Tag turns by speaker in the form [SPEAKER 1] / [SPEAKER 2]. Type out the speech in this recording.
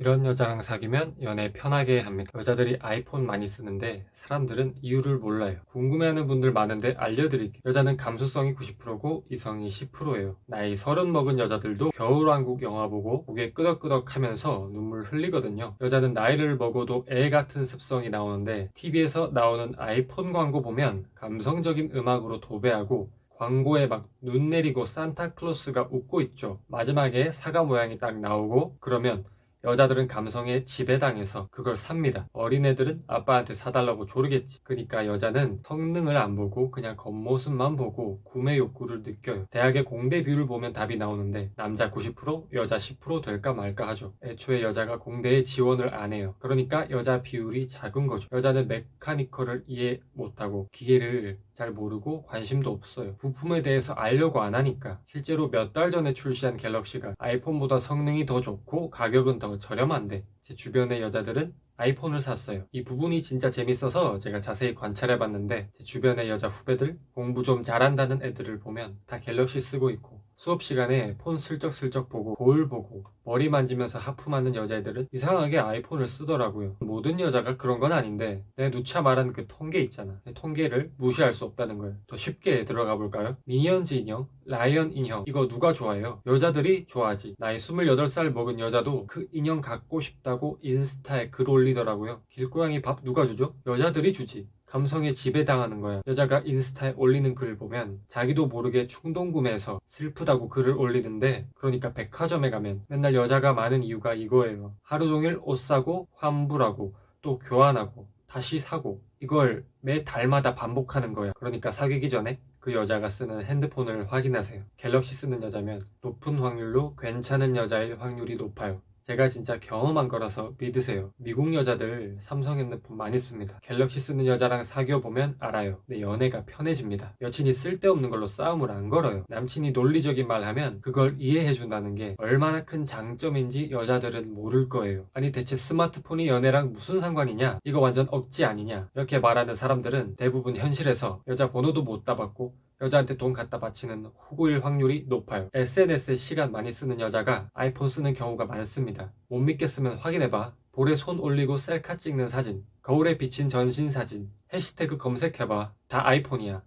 [SPEAKER 1] 이런 여자랑 사귀면 연애 편하게 합니다. 여자들이 아이폰 많이 쓰는데 사람들은 이유를 몰라요. 궁금해하는 분들 많은데 알려드릴게요. 여자는 감수성이 90%고 이성이 10%예요. 나이 30 먹은 여자들도 겨울왕국 영화 보고 고개 끄덕끄덕 하면서 눈물 흘리거든요. 여자는 나이를 먹어도 애 같은 습성이 나오는데 TV에서 나오는 아이폰 광고 보면 감성적인 음악으로 도배하고 광고에 막 눈 내리고 산타클로스가 웃고 있죠. 마지막에 사과 모양이 딱 나오고 그러면 여자들은 감성에 지배당해서 그걸 삽니다. 어린애들은 아빠한테 사달라고 조르겠지. 그러니까 여자는 성능을 안 보고 그냥 겉모습만 보고 구매 욕구를 느껴요. 대학의 공대 비율을 보면 답이 나오는데 남자 90% 여자 10% 될까 말까 하죠. 애초에 여자가 공대에 지원을 안 해요. 그러니까 여자 비율이 작은 거죠. 여자는 메카니컬을 이해 못하고 기계를 잘 모르고 관심도 없어요. 부품에 대해서 알려고 안 하니까. 실제로 몇 달 전에 출시한 갤럭시가 아이폰보다 성능이 더 좋고 가격은 더 저렴한데 제 주변의 여자들은 아이폰을 샀어요. 이 부분이 진짜 재밌어서 제가 자세히 관찰해봤는데 제 주변의 여자 후배들 공부 좀 잘한다는 애들을 보면 다 갤럭시 쓰고 있고 수업 시간에 폰 슬쩍슬쩍 보고 거울 보고 머리 만지면서 하품하는 여자애들은 이상하게 아이폰을 쓰더라고요. 모든 여자가 그런 건 아닌데 내 누차 말한 그 통계 있잖아. 그 통계를 무시할 수 없다는 거예요. 더 쉽게 들어가 볼까요? 미니언즈 인형, 라이언 인형 이거 누가 좋아해요? 여자들이 좋아하지. 나이 28살 먹은 여자도 그 인형 갖고 싶다고 인스타에 글 올리더라고요. 길고양이 밥 누가 주죠? 여자들이 주지. 감성에 지배당하는 거야. 여자가 인스타에 올리는 글을 보면 자기도 모르게 충동 구매해서 슬프다고 글을 올리는데 그러니까 백화점에 가면 맨날 여자가 많은 이유가 이거예요. 하루 종일 옷 사고 환불하고 또 교환하고 다시 사고 이걸 매 달마다 반복하는 거야. 그러니까 사귀기 전에 그 여자가 쓰는 핸드폰을 확인하세요. 갤럭시 쓰는 여자면 높은 확률로 괜찮은 여자일 확률이 높아요. 제가 진짜 경험한 거라서 믿으세요. 미국 여자들 삼성 핸드폰 많이 씁니다. 갤럭시 쓰는 여자랑 사귀어 보면 알아요. 내 연애가 편해집니다. 여친이 쓸데없는 걸로 싸움을 안 걸어요. 남친이 논리적인 말 하면 그걸 이해해 준다는 게 얼마나 큰 장점인지 여자들은 모를 거예요. 아니 대체 스마트폰이 연애랑 무슨 상관이냐? 이거 완전 억지 아니냐? 이렇게 말하는 사람들은 대부분 현실에서 여자 번호도 못 따봤고 여자한테 돈 갖다 바치는 호구일 확률이 높아요. SNS에 시간 많이 쓰는 여자가 아이폰 쓰는 경우가 많습니다. 못 믿겠으면 확인해봐. 볼에 손 올리고 셀카 찍는 사진, 거울에 비친 전신 사진, 해시태그 검색해봐. 다 아이폰이야.